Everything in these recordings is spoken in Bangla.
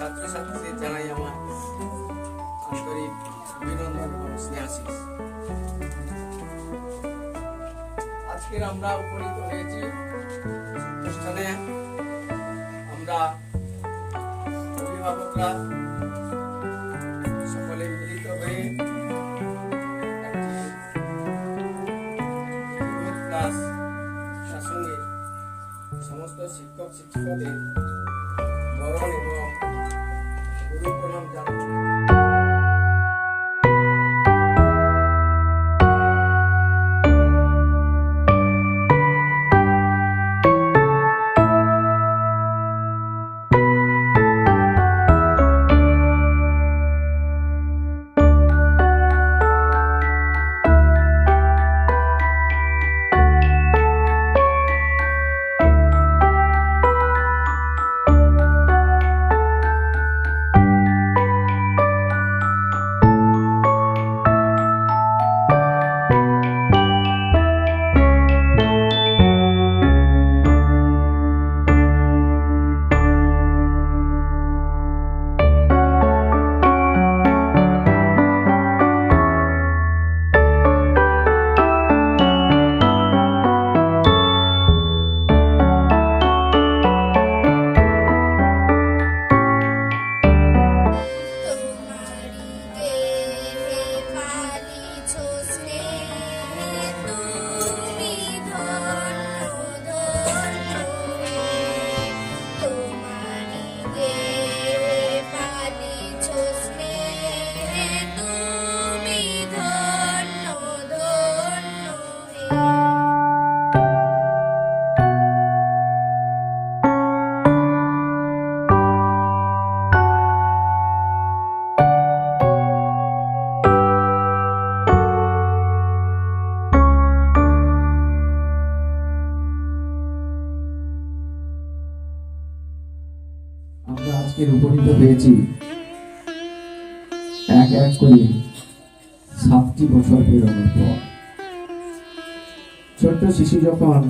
ছাত্রছাত্রীদের জানাই আমার আন্তরিক অভিনন্দন এবং স্নেহাশিস আজকের আমরা উপনীত হয়েছি অনুষ্ঠানে আমরা অভিভাবকরা সকলে মিলিত হয়ে ক্লাস সঙ্গে সমস্ত শিক্ষক, শিক্ষিকাদের যখন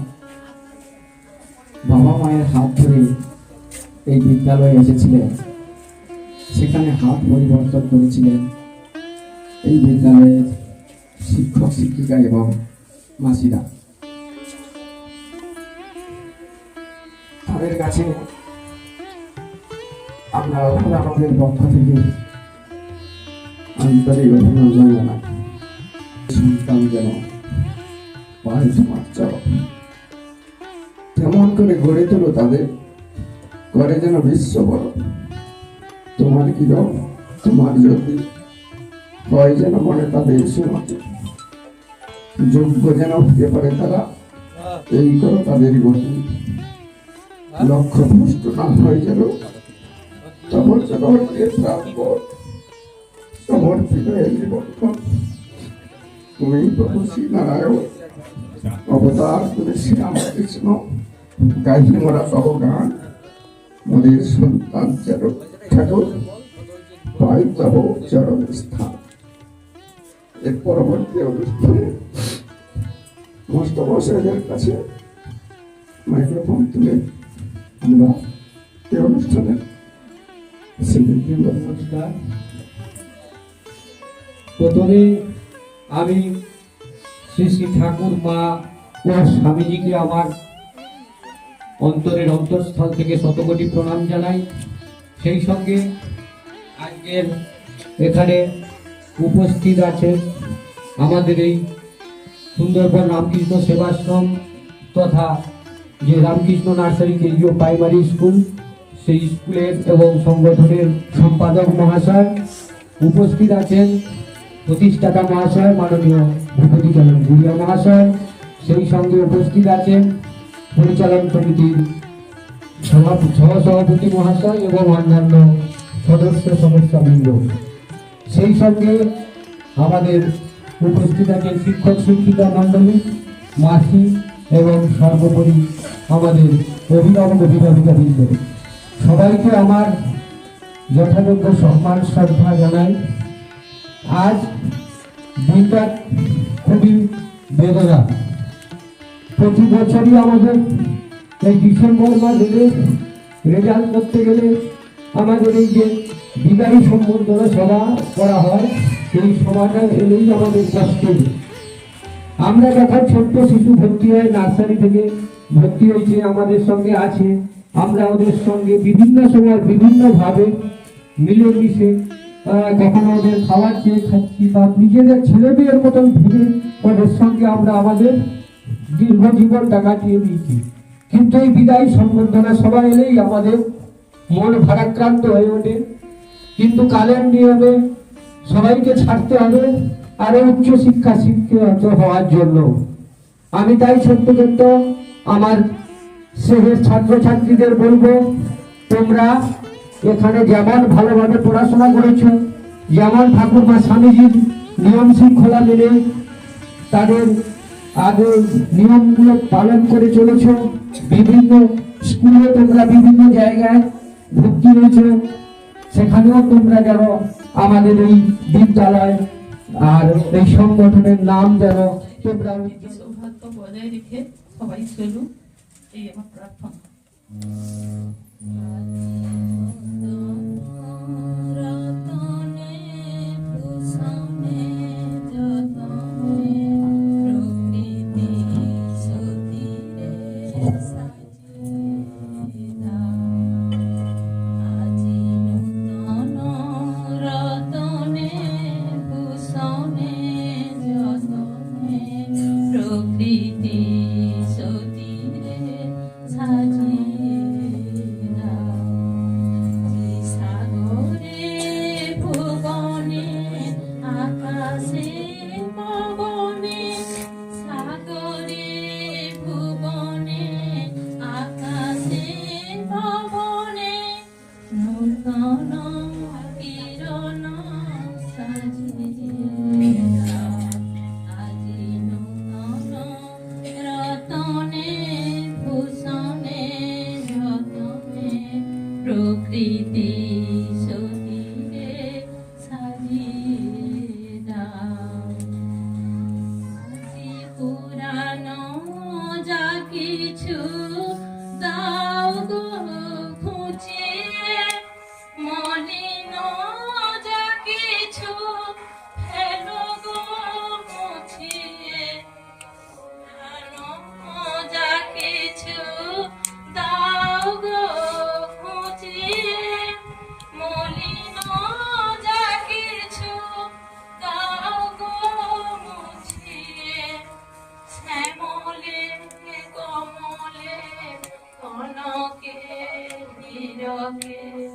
বাবা মায়ের হাত ধরে এই বিদ্যালয়ে এসেছিলেন, সেখানে হাত পরিবর্তন করেছিলেন এই বিদ্যালয়ের শিক্ষক, শিক্ষিকা এবং মাসিরা। তাদের কাছে আমরা অভিভাবকের পক্ষ থেকে আন্তরিক অভিনন্দন জানাই। সন্তান যেন পায় তোমার চরণ তেমন করে গড়ে তোলো তাদের? করে যেন বিশ্ব বড়। তোমার কি রব তোমার যদি হয় যেন মনে তাদের সুমতি যোগ্য যেন হতে পারে তারা, এই করো তাদের গতি। লক্ষ্য ভ্রষ্ট না হয় যেন তখন প্রাণপর সমর্পিত এই জীবন তুমি প্রভু শ্রী নারায়ণ। অবতার তুমি শ্রীরাম কৃষ্ণ। গাইলে মোরা সহ গান। মোদের সন্তান যেন ঠাকুর, পাই তব চরণ স্থান। এর পরবর্তী অনুষ্ঠানে সমস্ত বসেদের কাছে মাইক্রোফোন তুলে আমরা এই অনুষ্ঠানে নমস্কার। প্রথমে আমি শ্রী শ্রী ঠাকুর, মা ও স্বামীজিকে আমার অন্তরের অন্তঃস্থল থেকে শতকোটি প্রণাম জানাই। সেই সঙ্গে আজকের এখানে উপস্থিত আছেন আমাদের এই সুন্দরবন রামকৃষ্ণ সেবাশ্রম তথা যে রামকৃষ্ণ নার্সারি কেন্দ্রীয় প্রাইমারি স্কুল, সেই স্কুলের এবং সংগঠনের সম্পাদক মহাশয় উপস্থিত আছেন। প্রতিষ্ঠাতা মহাশয়, মাননীয় ভূপতিচরণ গুড়িয়া মহাশয়, সেই সঙ্গে উপস্থিত আছেন পরিচালন সভাপ- সহসভাপতি মহাশয় এবং অন্যান্য সদস্য সদস্যবৃন্দ সেই সঙ্গে আমাদের উপস্থিত আছেন শিক্ষক শিক্ষিকা মণ্ডলী, মাসি এবং সর্বোপরি আমাদের অভিনব অভিভাবিকা বৃন্দ সবাইকে আমার যথাযোগ্য সম্মান, শ্রদ্ধা জানাই। আজ দিনটা খুবই বেদনা। প্রতি বছরই আমাদের এই ডিসেম্বর মাসে রেজাল্ট করতে গেলে আমাদের এই যে বিদায়ী সম্বর্ধনা সভা করা হয়, সেই সভাটা এলেই আমাদের কষ্ট আমরা যখন ছোট্ট শিশু ভর্তি হয় নার্সারি থেকে ভর্তি হয়েছে, আমাদের সঙ্গে আছে, আমরা ওদের সঙ্গে বিভিন্ন সময় বিভিন্নভাবে মিলেমিশে কখনো ওদের খাবার খাচ্ছি বা নিজেদের ছেলে মেয়ের মতন ভেবে ওদের সঙ্গে আমরা আমাদের দীর্ঘ কাটিয়ে দিয়েছি। কিন্তু এই বিদায়ী সম্বর্ধনা এলেই আমাদের মন ভারাক্রান্ত হয়ে ওঠে। কিন্তু কালের নিয়মে সবাইকে ছাড়তে হবে, আরও উচ্চ শিক্ষা শিক্ষিত হওয়ার জন্য। আমি তাই ছোট্ট আমার স্নেহের ছাত্রছাত্রীদের বলব, তোমরা এখানে যেমন ভালোভাবে পড়াশোনা করেছ যেমন ঠাকুরমা স্বামীজির নিয়ম শৃঙ্খলা মেনে তাদের আগে নিয়মগুলো পালন করে চলেছ, বিভিন্ন স্কুলে তোমরা বিভিন্ন জায়গায় ভর্তি হয়েছো, সেখানেও তোমরা যেন আমাদের এই বিদ্যালয় আর এই সংগঠনের নাম যেন তোমরা সৌভাগ্য বজায় রেখে সবাই চলুন, এই আমার প্রার্থনা। Mm-hmm. walking.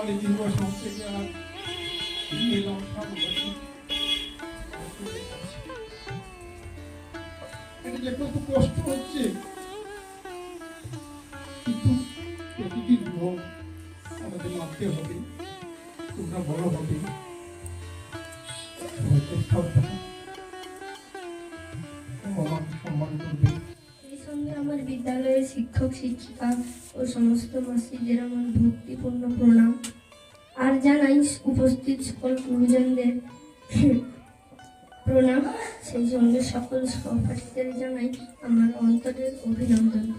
সাড়ে তিন বছর থেকে আর ফিরে এলাম সাত বছর এটা যে কত কষ্ট হচ্ছে। কিন্তু প্রতিটি নিয়ম আমাদের মানতে হবে, তোমরা বড় হবে। হয়তো সাবধান শিক্ষক, শিক্ষিকা ও সমস্ত মাসিদের আমার ভক্তিপূর্ণ প্রণাম। আর জানাই উপস্থিত সকল গুরুজনদের প্রণাম। সেই সঙ্গে সকল সহপাঠীদের জানাই আমার অন্তরের অভিনন্দন।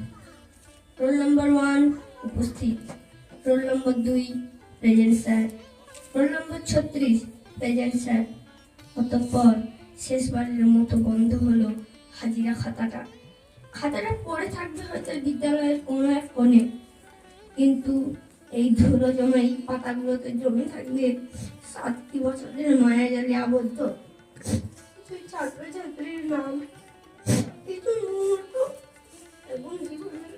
রোল নম্বর ওয়ান উপস্থিত। রোল নম্বর দুই, প্রেজেন্ট স্যার। রোল নম্বর ছত্রিশ, প্রেজেন্ট স্যার। অতঃপর শেষবারের মতো বন্ধ হলো হাজিরা খাতাটা। খাতাটা পড়ে থাকবে হয়তো বিদ্যালয়ের কোনো এক কোণে। কিন্তু এই ধুলো জমে, এই পাতাগুলোতে জমে থাকবে, সাতটি বছরের মায়া জালে আবদ্ধ। ছাত্রছাত্রীর নাম কিছু মুহূর্ত এবং জীবনের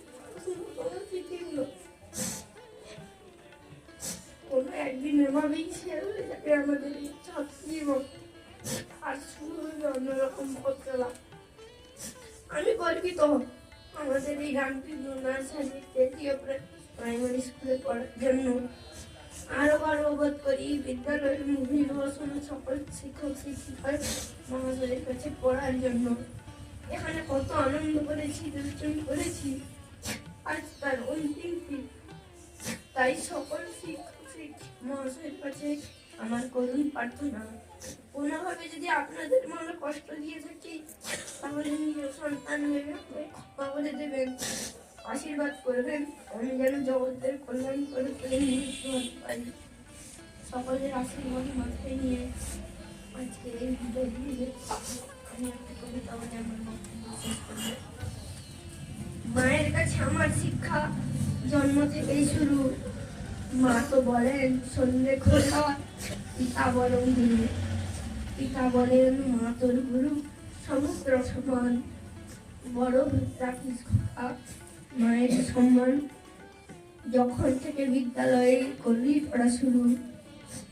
কোনো একদিন এভাবেই শেয়ার হয়ে যাবে আমাদের এই ছাত্র আর শুরু হবে অন্যরকম পথ চলা আমি গর্বিত। আমাদের এই রামকৃষ্ণ নার্সারি তৃতীয় প্রাইমারি স্কুলে পড়ার জন্য আরও গর্ববোধ করি। বিদ্যালয়ের নির্বাচন সকল শিক্ষক, শিক্ষিকার মহাশয়ের কাছে পড়ার জন্য। এখানে কত আনন্দ করেছি দুষ্টুমি করেছি। আজ তার অন্তিম তাই সকল শিক্ষক শিক্ষক মহাশয়ের কাছে আমার করুণ প্রার্থনা। কোনোভাবে যদি আপনাদের মনে কষ্ট দিয়ে থাকি, তাহলে নিজের সন্তান ভেবে ক্ষমা দেবেন, আশীর্বাদ করবেন। আমি যেন জগতের কল্যাণ করে করে পারি সকলের আশীর্বাদ মাথায় নিয়ে আজকে এই বিদায় দিয়ে আমি একটা কবিতা বলে আমার মায়ের কাছে আমার শিক্ষা জন্ম থেকেই শুরু। মা তো বলেন সন্ধ্যে খোলা, পিতা বরং গুরু পিতা বলেন মা তোর গুরু সমুদ্র সমান বড় রাখিস মায়ের সম্মান। যখন থেকে বিদ্যালয়ে করলি পড়া শুরু,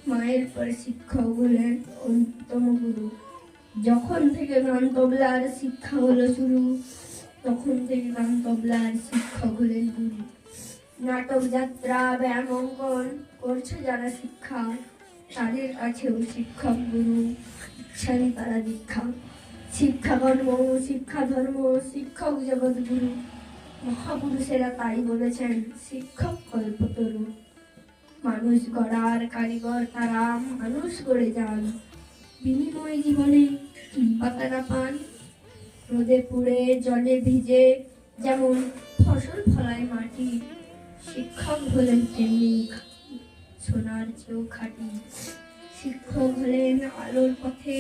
মায়ের পরে শিক্ষক হলেন অন্যতম গুরু। যখন থেকে গান তবলার শিক্ষা হলো শুরু, তখন থেকে গান তবলার শিক্ষক হলেন গুরু। নাটক যাত্রা, ব্যায়াম অঙ্কন, করছে যারা শিক্ষা। তাদের কাছেও শিক্ষক গুরু ইচ্ছান তারা দীক্ষা। শিক্ষা কর্ম শিক্ষা ধর্ম শিক্ষক জগৎ গুরু, মহাপুরুষেরা তাই বলেছেন, শিক্ষক কল্পতরু। মানুষ গড়ার কারিগর তারা, মানুষ গড়ে যান। বিনিময় জীবনে কি বা তারা পান। রোদে পুড়ে, জলে ভিজে, যেমন ফসল ফলায় মাটি, শিক্ষক হলেন তেমনি সোনার চেয়েও খাঁটি শিক্ষক হলেন আলোর পথে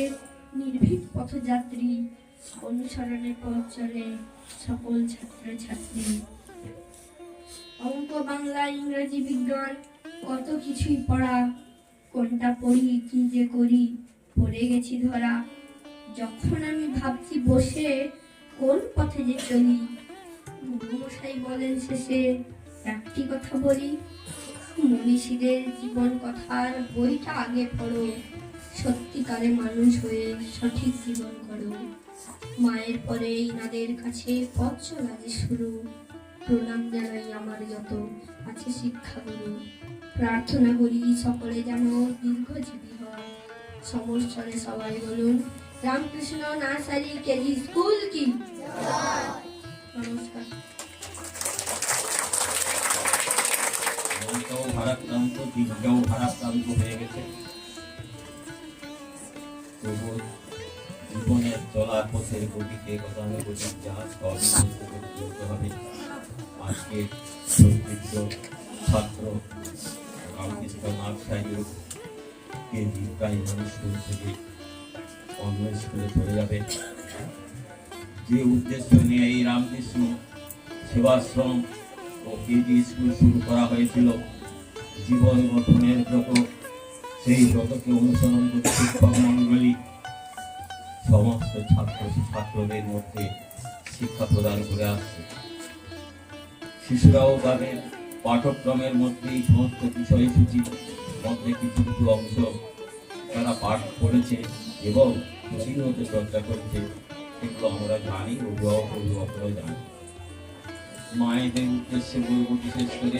নির্ভীক পথযাত্রী অনুসরণে পথ চলে সকল ছাত্র ছাত্রী অঙ্ক, বাংলা, ইংরেজি, বিজ্ঞান, কত কিছুই পড়া, কোনটা পড়ি, কি যে করি, পড়ে গেছি ধরা। যখন আমি ভাবছি বসে কোন পথে যে চলি, গুরুমশাই বলেন শেষে একটি কথা বলি মনীষীদের জীবন কথার বইটা আগে পড়ো। সত্যিকারে মানুষ হয়ে সঠিক জীবন করো। মায়ের পরে ইনাদের কাছে পথ চলা শুরু। প্রণাম জানাই আমার যত আছে শিক্ষাগুরু। প্রার্থনা করি সকলে যেন দীর্ঘজীবী হয়। সমস্যারে সবাই বলুন, রামকৃষ্ণ নার্সারি কেজি স্কুল কি? নমস্কার। ভারাক্রান্ত দিকটাও ভারাক্রান্ত হয়ে গেছে। তবু জীবনের চলার পথের গতিতে গতানুগতিক জাহাজ অবিচলিত করে চলতে হবে? আজকে সৌন্দর্য ছাত্র, রামকৃষ্ণ নার্সারিও কেজি প্রাইমারি স্কুল থেকে অন্য স্কুলে চলে যাবে। যে উদ্দেশ্য নিয়ে এই রামকৃষ্ণ সেবাশ্রম ও কেজি স্কুল শুরু করা হয়েছিল জীবন গঠনের ব্রত, সেই ব্রতকে অনুসরণ করে শিক্ষক মন্ডলী সমস্ত ছাত্র ছাত্রদের মধ্যে শিক্ষা প্রদান করে আসছে। শিশুরাও তাদের পাঠ্যক্রমের মধ্যে এই সমস্ত বিষয়সূচির মধ্যে কিছু কিছু অংশ তারা পাঠ করেছে এবং প্রতিনিয়ত চর্চা করেছে। সেগুলো আমরা জানি অভিভাবক অভিভাবকরাও জানি। মায়েদের উদ্দেশ্যে বলব বিশেষ করে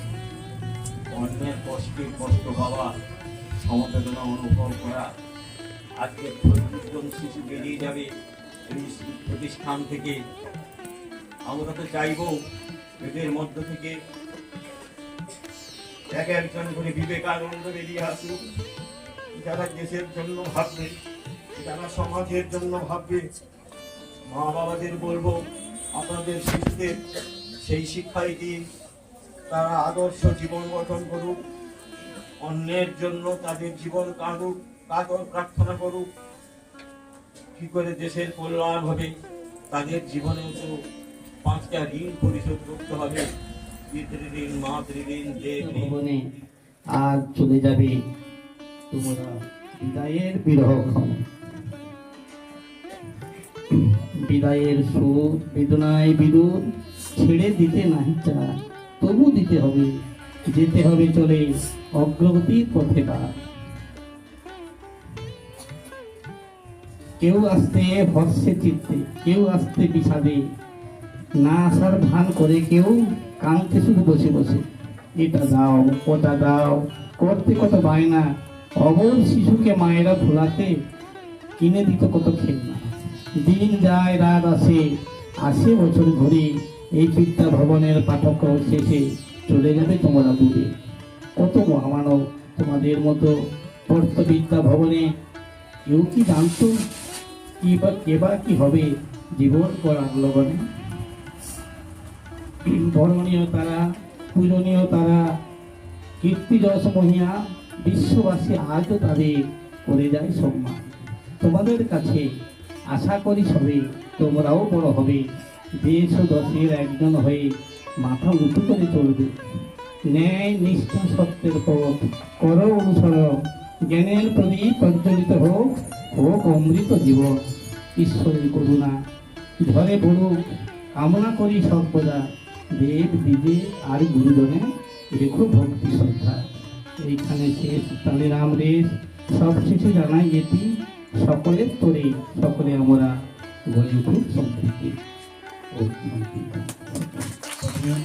অন্যের কষ্টে কষ্ট পাওয়া সমবেদনা অনুভব করা। আজকে প্রত্যেকজন শিশু বেরিয়ে যাবে এই প্রতিষ্ঠান থেকে। আমরা তো চাইব এদের মধ্য থেকে এক একজন করে বিবেকানন্দ বেরিয়ে আসুক। যারা দেশের জন্য ভাববে, যারা সমাজের জন্য ভাববে মা বাবাদের বলব, আপনাদের শিশুদের সেই শিক্ষাই দিন। তারা আদর্শ জীবন গঠন করুক, অন্যের জন্য তাদের জীবন কাটুক কাতর প্রার্থনা করুক। কি করে দেশের কল্যাণ হবে, তাদের জীবনে তো পাঁচটা ঋণ পরিশোধ করতে হবে। পিতৃঋণ, মাতৃঋণ দেব ভবনে আজ চলে যাবে তোমরা বিদায়ের বিরহ বিদায়ের সুর বেদনায় বিদুর ছেড়ে দিতে নাহি চা তবু দিতে হবে, যেতে হবে চলে অগ্রগতির পথে পা। কেউ আসতে ভর্ষে চিত্তে, কেউ আসতে বিষাদে। না আসার ভান করে কেউ কাঁদতে শুধু বসে বসে। এটা দাও, ওটা দাও, করতে কত বায়না। অবল শিশুকে মায়েরা ভোলাতে, কিনে দিত কত খেলনা। দিন যায় রাত আসে আসে বছর ঘুরে। এই বিদ্যা ভবনের পাঠক্য শেষে চলে যাবে তোমরা দূরে কত মহামানব তোমাদের মতো পড়ত বিদ্যা ভবনে, কেউ কি জানতো কি বা কে বা কি হবে জীবন করার লগনে বরণীয় তারা, পূজনীয় তারা কীর্তি যশ মহিয়া, বিশ্ববাসী আজও তাদের করে যায় সম্মান। তোমাদের কাছে আশা করি সবে তোমরাও বড় হবে। দেশ দশের একজন হয়ে মাথা উঁচু করে চলবে। ন্যায় নিষ্ঠা সত্যের পথ, কর অনুসরণ, জ্ঞানের প্রদীপ প্রজ্বলিত হোক হোক অমৃত জীবন। ঈশ্বরের করুণা, ঝরে পড়ুক, কামনা করি সর্বদা। দেব দিদি আর গুরুজনে রেখো ভক্তি শ্রদ্ধা। এইখানে শেষ, তাহলে রাম রেশ। সব কিছু জানাই এটি, সকলের তোরে, সকলে আমরা গড়ে উঠুক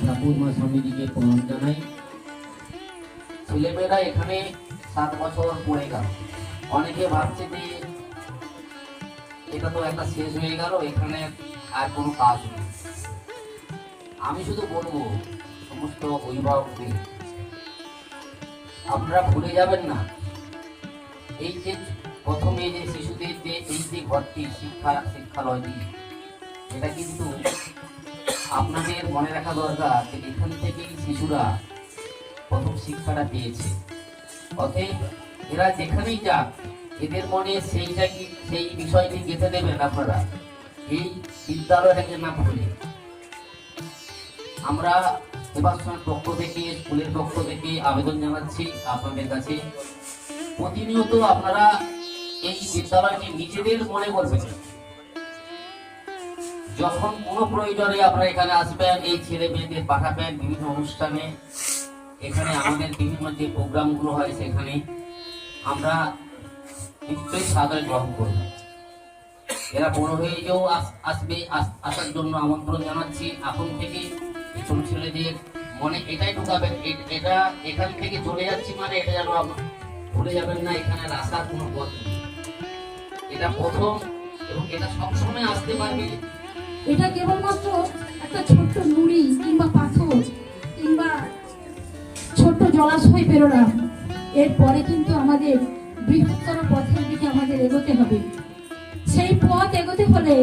ঠাকুর স্বামীজিকে প্রণাম জানাই ছেলেমেয়েরা এখানে সাত বছর পড়ে গেল। অনেকে ভাবছে যে এটা তো একটা শেষ হয়ে গেল, এখানে আর কোনো কাজ নেই। আমি শুধু বলব, সমস্ত অভিভাবকদের, আপনারা ভুলে যাবেন না, এই যে প্রথমে যে শিশুদের যে এই যে ঘরটি শিক্ষা, শিক্ষালয়টি এটা কিন্তু আপনাদের মনে রাখা দরকার যে এখান থেকেই শিশুরা প্রথম শিক্ষাটা পেয়েছে। অতএব এরা যেখানেই যাক, এদের মনে সেইটা কি, সেই বিষয়টি গেঁথে দেবেন আপনারা। এই বিদ্যালয়টাকে না ভুলে। আমরা সেবাশ্রমের পক্ষ থেকে, স্কুলের পক্ষ থেকে আবেদন জানাচ্ছি আপনাদের কাছে। প্রতিনিয়ত আপনারা এই বিদ্যালয়টি নিজেদের মনে করবেন। যখন কোনো প্রয়োজনে আপনারা এখানে আসবেন, এই ছেলে মেয়েদের পাঠাবেন বিভিন্ন অনুষ্ঠানে। এখানে আমাদের বিভিন্ন যে প্রোগ্রামগুলো হয়, সেখানে আমরা নিশ্চয়ই সাদরে গ্রহণ করব। এরা বড় হয়ে যেও আস- আসবে, আস- আসার জন্য আমন্ত্রণ জানাচ্ছি। এখন থেকে ছোট ছেলেদের মনে এটাই ঢুকাবেন এটা এখান থেকে চলে যাচ্ছি মানে এটা যেন ভুলে যাবেন না, এখানে আসার কোনো পথ নেই। এটা প্রথম এবং এটা সবসময় আসতে পারবে এটা কেবলমাত্র একটা ছোট্ট নুড়ি কিংবা পাথর কিংবা ছোট্ট জলাশয় পেরোনা এরপরে কিন্তু আমাদের বৃহত্তর পথের দিকে আমাদের এগোতে হবে। সেই পথ এগোতে হলে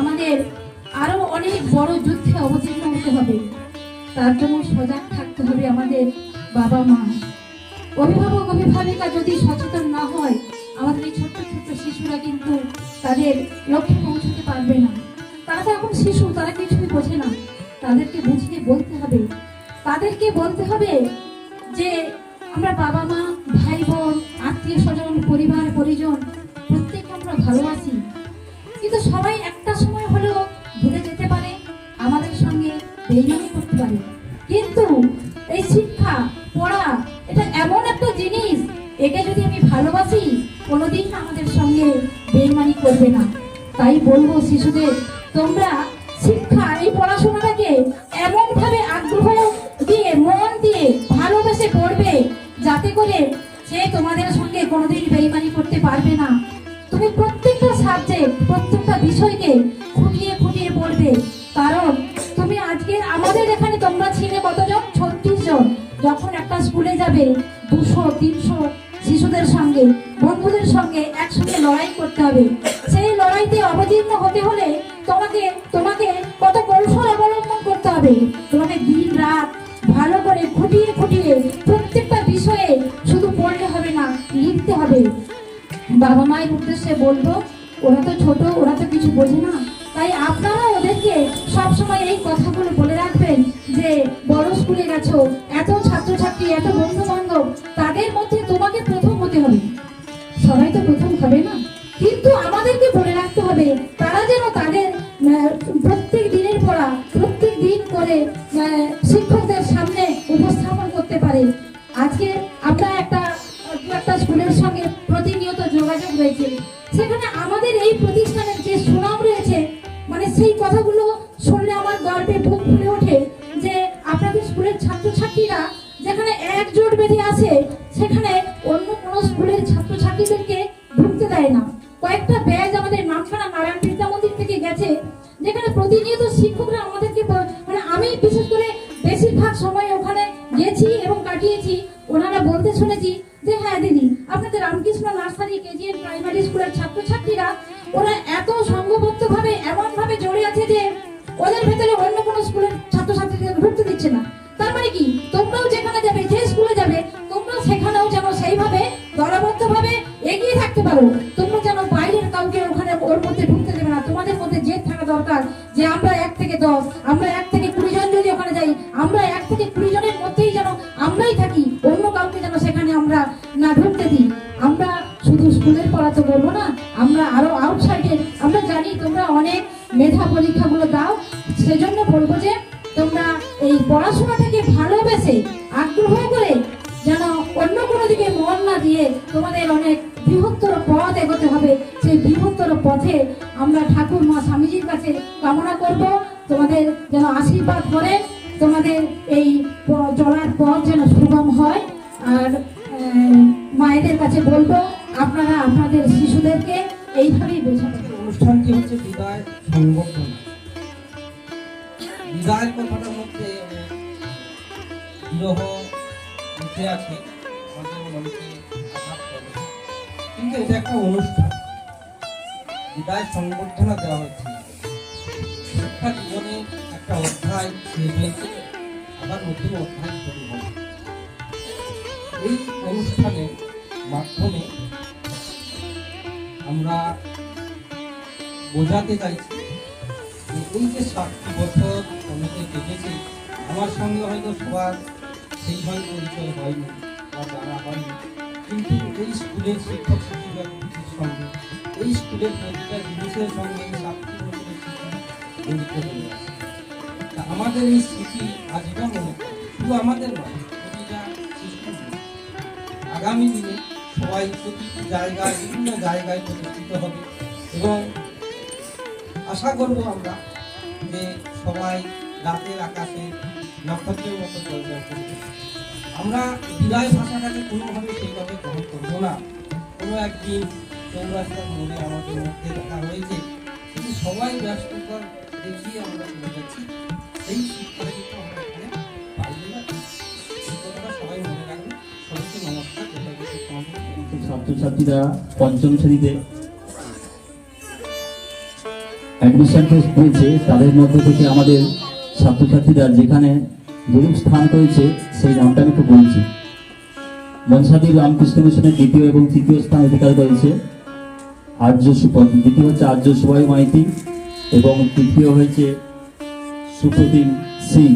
আমাদের আরও অনেক বড় যুদ্ধে অবতীর্ণ হতে হবে। তার জন্য সজাগ থাকতে হবে আমাদের বাবা মা। অভিভাবক, অভিভাবিকা যদি সচেতন না হয়, আমাদের এই ছোট্ট ছোট্ট শিশুরা কিন্তু তাদের লক্ষ্যে পৌঁছতে পারবে না। তারা তো এখন শিশু, তারা কিছুই বোঝে না। তাদেরকে বুঝিয়ে বলতে হবে। তাদেরকে বলতে হবে যে, আমরা বাবা মা, ভাই বোন, আত্মীয় স্বজন, পরিবার, পরিজন প্রত্যেকে আমরা ভালোবাসি। কিন্তু সবাই একটা সময় হলেও ভুলে যেতে পারে, আমাদের সঙ্গে বেইমানি করতে পারে। কিন্তু এই শিক্ষা, পড়া, এটা এমন একটা জিনিস, একে যদি আমি ভালোবাসি, কোনোদিন আমাদের সঙ্গে বেইমানি করবে না। তাই বলব শিশুদের তোমরা শিক্ষা এই পড়াশোনাটাকে এমন ভাবে আগ্রহ দিয়ে, মন দিয়ে ভালোবেসে পড়বে যাতে করে সে তোমাদের সঙ্গে কোনোদিন বেইমানি করতে পারবে না। তুমি প্রত্যেকটা সাবজেক্ট প্রত্যেকটা বিষয়কে খুঁটিয়ে খুঁটিয়ে পড়বে। কারণ তুমি আজকে আমাদের এখানে তোমরা ছিলে কতজন? ছত্রিশ জন। যখন একটা স্কুলে যাবে দুশো, তিনশো শিশুদের সঙ্গে, বন্ধুদের সঙ্গে একসঙ্গে লড়াই করতে হবে। সেই লড়াইতে অবতীর্ণ হতে হলে তোমাকে তোমাকে কত কৌশল অবলম্বন করতে হবে। তোমাকে দিন, রাত ভালো করে খুঁটিয়ে খুঁটিয়ে প্রত্যেকটা বিষয়ে শুধু পড়লে হবে না, লিখতে হবে। বাবা মায়ের উদ্দেশ্যে বলব, ওরা তো ছোট, ওরা তো কিছু বোঝে না। তাই আপনারা ওদেরকে সবসময় এই কথাগুলো বলে রাখবেন যে, বড় স্কুলে গেছো সঙ্গে প্রতিনিয়ত যোগাযোগ রয়েছে। সেখানে আমাদের এই প্রতিষ্ঠানের যে সুনাম রয়েছে মানে সেই কথাগুলো শুনলে আমার গর্বে বুক ফুলে ওঠে যে আপনাদের স্কুলের ছাত্রছাত্রীরা যেখানে একজোট বেঁধে আসে আমরা এক থেকে বিদায় সংবর্ধনা দেওয়া হচ্ছে শিক্ষা জীবনে একটা অধ্যায় শেষ হয়েছে, আবার নতুন অধ্যায় শুরু হবে। এই অনুষ্ঠানের মাধ্যমে আমরা বোঝাতে চাইছি যে এই যে সাতটি বছর অনেকে কেটেছে, আমার সঙ্গে হয়তো সবার সেইভাবে পরিচয় হয়নি বা জানা হয়নি। কিন্তু এই স্কুলের শিক্ষক এই স্কুলের প্রতিটা জিনিসের সঙ্গে আমাদের এই স্মৃতি আজীবন শুধু আমাদের আগামী দিনে সবাই প্রতিটি জায়গায়, বিভিন্ন জায়গায় প্রতিষ্ঠিত হবে এবং আশা করব আমরা যে সবাই রাতের আকাশে নক্ষত্রের মতো জলজল করবে আমরা বিদায় ভাষাটাকে কোনোভাবে সেইভাবে গ্রহণ করব না। কোনো একদিন ছাত্রছাত্রীরা পঞ্চম শ্রেণীতে অ্যাডমিশন টেস্ট দিয়েছে। তাদের মধ্যে থেকে আমাদের ছাত্রছাত্রীরা যেখানে যেরূপ স্থান করেছে সেই নামটা আমি একটু বলছি। মনসাদি রামকৃষ্ণ মিশনের দ্বিতীয় এবং তৃতীয় স্থান অধিকার করেছে। আর্য দ্বিতীয় হচ্ছে আর্য সুবাই মাইতি। এবং তৃতীয় হয়েছে সুপ্রতিম সিং।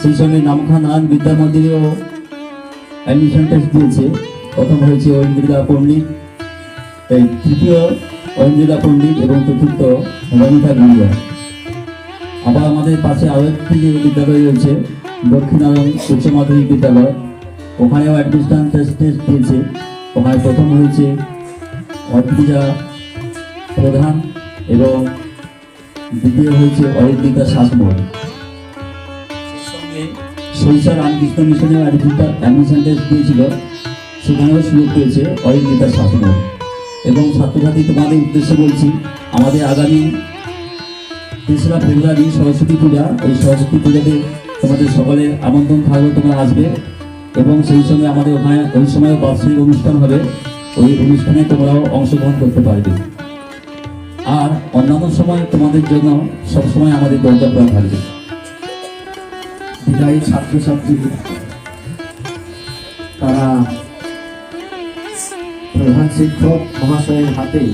সেই সঙ্গে নামখা নারায়ণ বিদ্যা মন্দিরেও অ্যাডমিশন টেস্ট দিয়েছে। প্রথম হয়েছে ঐন্দ্রিলা পণ্ডিত। এই তৃতীয় ঐন্দ্রিলা পণ্ডিত এবং চতুর্থ রমিতা গুলিয়া আবার আমাদের পাশে আরও একটি বিদ্যালয় রয়েছে দক্ষিণারণ উচ্চ মাধ্যমিক বিদ্যালয়। ওখানেও অ্যাডমিশন টেস্ট টেস্ট দিয়েছে। ওখানে প্রথম হয়েছে অর্পিতা প্রধান এবং দ্বিতীয় হয়েছে অরিন্দিতা শাসমল। সঙ্গে সরিষা রামকৃষ্ণ মিশনেও অ্যাডমিশন অ্যাডমিশন টেস্ট দিয়েছিল সেখানেও সুযোগ পেয়েছে অরিন্দিতা শাসমল। এবং ছাত্রছাত্রী তোমাদের উদ্দেশ্যে বলছি আমাদের আগামী তেসরা ফেব্রুয়ারি সরস্বতী পূজা। ওই সরস্বতী পূজাতে তোমাদের সকলের আমন্ত্রণ থাকবে তোমরা আসবে। এবং সেই সঙ্গে আমাদের ওখানে ওই সময় বার্ষিক অনুষ্ঠান হবে। ওই অনুষ্ঠানে তোমরাও অংশগ্রহণ করতে পারবে। আর অন্যান্য সময় তোমাদের জন্য সবসময় আমাদের দরজা খোলা থাকবে। বিদায়ী ছাত্রছাত্রী, তারা প্রধান শিক্ষক মহাশয়ের হাতেই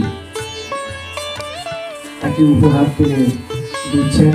একটি উপহার তুলে দিচ্ছেন।